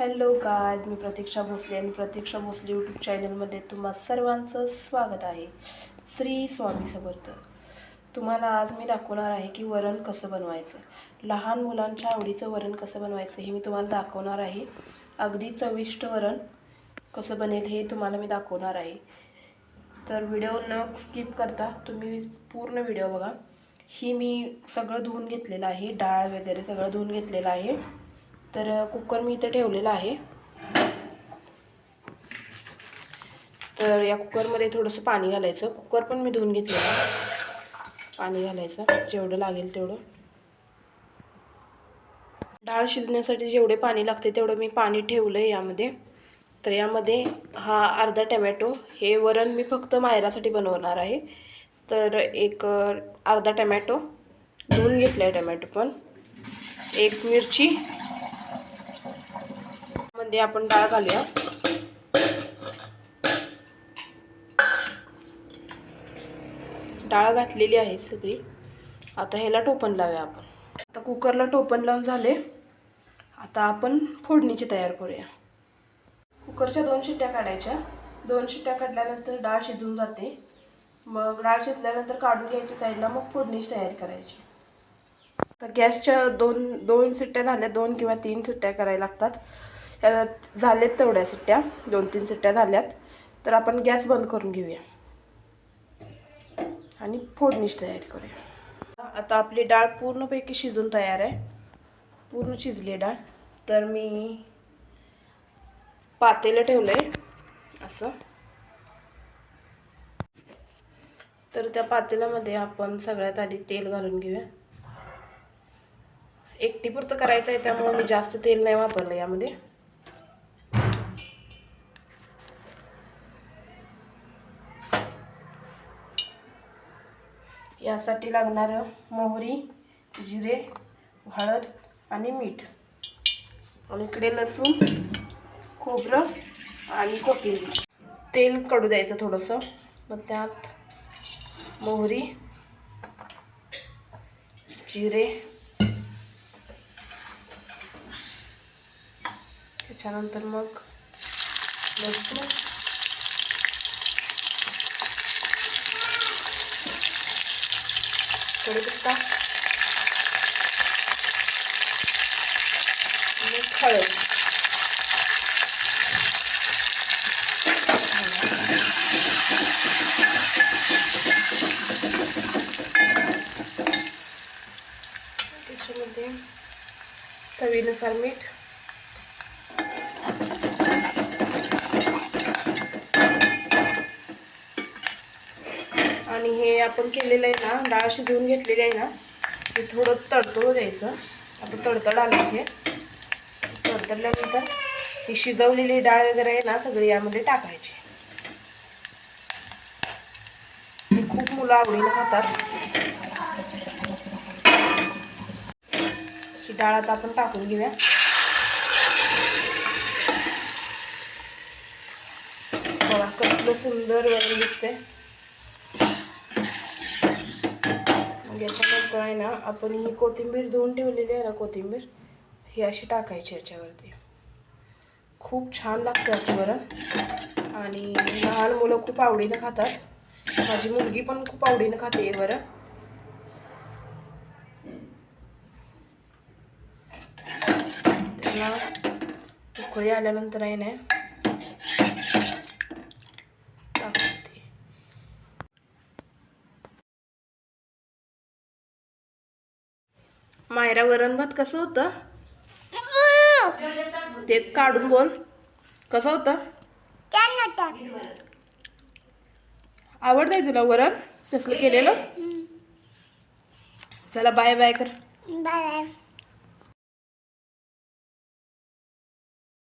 Hello guys मी प्रतीक्षा भोसले आणि Pratiksha Bhosale YouTube चॅनलमध्ये तुम्हा सर्वांचं स्वागत आहे. श्री स्वामी समर्थ. तुम्हाला आज मी दाखवणार आहे की वरण कसं बनवायचं. लहान मुलांच्या आवडीचं वरण कसं बनवायचं हे मी तुम्हाला दाखवणार आहे. अगदी चविष्ट वरण कसं बनेल हे तुम्हाला मी दाखवणार आहे. तर व्हिडिओ न स्किप करता तुम्ही पूर्ण व्हिडिओ बघा. ही मी सगळं धुवून घेतलेलं आहे डाळ वगैरे सगळं धुवून घेतलेलं आहे. तर कुकर मी इथं ठेवलेला आहे. तर या कुकरमध्ये थोडंसं पाणी घालायचं. कुकर पण मी धुवून घेतलेलं आहे. पाणी घालायचं. जेवढं लागेल तेवढं. डाळ शिजण्यासाठी जेवढे पाणी लागते तेवढं मी पाणी ठेवलं आहे यामध्ये. तर यामध्ये हा अर्धा टमॅटो हे वरण मी फक्त मायरासाठी बनवणार आहे. तर एक अर्धा टमॅटो. धुवून घेतला आहे टमॅटो पण. एक मिरची. मध्ये आपण डाळ घालूया. डाळ घातलेली आहे सगळी. आता ह्याला टोपण लावूया आपण. आता कुकरला टोपण लावून झाले. आता आपण फोडणीची तयार करूया. कुकरच्या दोन शिट्ट्या काढायच्या. दोन शिट्ट्या काढल्यानंतर डाळ शिजून जाते. मग डाळ शिजल्यानंतर काढून घ्यायची साईडला मग फोडणीची तयारी करायची. तर गॅसच्या दोन दोन सिट्ट्या झाल्या. दोन किंवा तीन सिट्ट्या करायला लागतात. ह्या झालेत तेवढ्या सिट्ट्या. दोन तीन सिट्ट्या झाल्यात. तर आपण गॅस बंद करून घेऊया. आणि फोडणीची तयारी करूया. आता आपली डाळ पूर्णपैकी शिजून तयार आहे. पूर्ण शिजली आहे डाळ. तर मी पातेलं ठेवलं आहे असं. तर त्या पातेल्यामध्ये आपण सगळ्यात आधी तेल घालून घेऊया. एकटीपुरतं करायचं आहे त्यामुळे मी जास्त तेल नाही वापरलं यामध्ये. यासाठी लागणारं मोहरी जिरे हळद आणि मीठ. आणि इकडे लसूण खोबरं आणि कोथिंबीर. तेल कडू द्यायचं थोडंसं. मग त्यात मोहरी जिरे. त्याच्यानंतर मग लसूण. कढीपत्ता आणि हळद त्याच्यामध्ये चवीनुसार मीठ आणि हे आपण केलेलं आहे ना डाळ शिजवून घेतलेली आहे ना ते थोडं तडतडू द्यायचं हो आता तडतड आलं हे तडतडल्यानंतर ही शिजवलेली डाळ वगैरे आहे ना सगळी यामध्ये टाकायची. खूप मुलं आवडीनं खातात. ही डाळ आता आपण टाकून घेऊया. बघा कसलं सुंदर वरण दिसतंय मग याच्यानंतर आहे ना आपण ही कोथिंबीर धुवून ठेवलेली आहे ना कोथिंबीर ही अशी टाकायची याच्यावरती. खूप छान लागतं असं बरं आणि लहान मुलं खूप आवडीनं खातात. माझी मुलगी पण खूप आवडीनं खाते हे बरं त्यांना उकळी आल्यानंतर आहे ना मायरा वरण भात कसं होतं? तेच काढून बोल. कसं होतं? आवडतंय तुला वरण? तसलं केलेलं? चला बाय बाय कर. बाय.